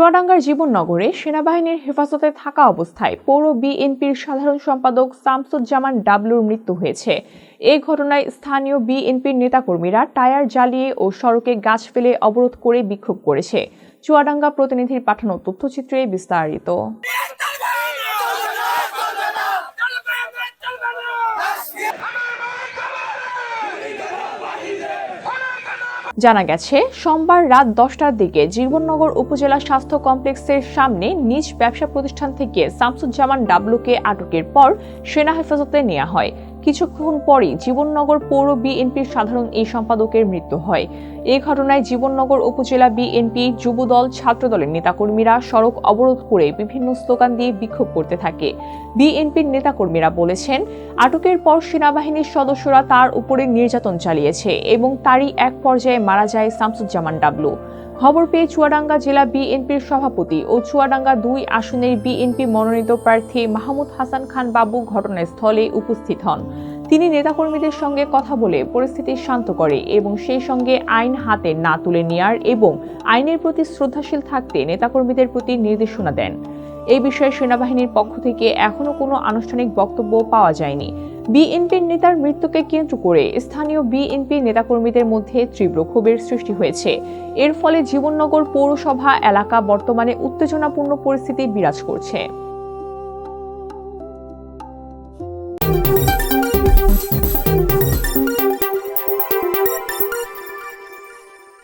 চুয়াডাঙ্গার জীবননগরে সেনাবাহিনীর হেফাজতে থাকা অবস্থায় পৌর বিএনপির সাধারণ সম্পাদক সামসুজ্জামান ডাবলুর মৃত্যু হয়েছে। এই ঘটনায় স্থানীয় বিএনপির নেতাকর্মীরা টায়ার জ্বালিয়ে ও সড়কে গাছ ফেলে অবরোধ করে বিক্ষোভ করেছে। চুয়াডাঙ্গা প্রতিনিধির পাঠানো তথ্যচিত্রে বিস্তারিত। জানা গেছে, সোমবার রাত দশটার দিকে জীবননগর উপজেলা স্বাস্থ্য কমপ্লেক্সের সামনে নিজ ব্যবসা প্রতিষ্ঠান থেকে শামসুজ্জামান ডাবলুকে আটকের পর সেনা হেফাজতে নেওয়া হয়। কিছুক্ষণ পরই জীবননগর পৌর বিএনপির সাধারণ এই সম্পাদকের মৃত্যু হয়। এই ঘটনায় জীবননগর উপজেলা বিএনপি যুবদল, ছাত্রদলের নেতাকর্মীরা সড়ক অবরোধ করে বিভিন্ন স্লোগান দিয়ে বিক্ষোভ করতে থাকে। বিএনপির নেতাকর্মীরা বলেছেন, আটকের পর সেনাবাহিনীর সদস্যরা তার উপরে নির্যাতন চালিয়েছে এবং তারই এক পর্যায়ে মারা যায় শামসুজ্জামান ডাবলু। খবর পেয়ে চুয়াডাঙ্গা জেলা বিএনপির সভাপতি ও চুয়াডাঙ্গা দুই আসনের বিএনপি মনোনীত প্রার্থী মাহমুদ হাসান খান বাবু ঘটনাস্থলে উপস্থিত হন। তিনি নেতাকর্মীদের সঙ্গে কথা বলে পরিস্থিতি শান্ত করে এবং সেই সঙ্গে আইন হাতে না তুলে নেয়ার এবং আইনের প্রতি শ্রদ্ধাশীল থাকতে নেতাকর্মীদের প্রতি নির্দেশনা দেন। এই বিষয়ে সেনাবাহিনীর পক্ষ থেকে এখনও কোনো আনুষ্ঠানিক বক্তব্য পাওয়া যায়নি। বিএনপির নেতার মৃত্যুকে কেন্দ্র করে স্থানীয় বিএনপি নেতাকর্মীদের মধ্যে তীব্র ক্ষোভের সৃষ্টি হয়েছে। এর ফলে জীবননগর পৌরসভা এলাকা বর্তমানে উত্তেজনাপূর্ণ পরিস্থিতি বিরাজ করছে।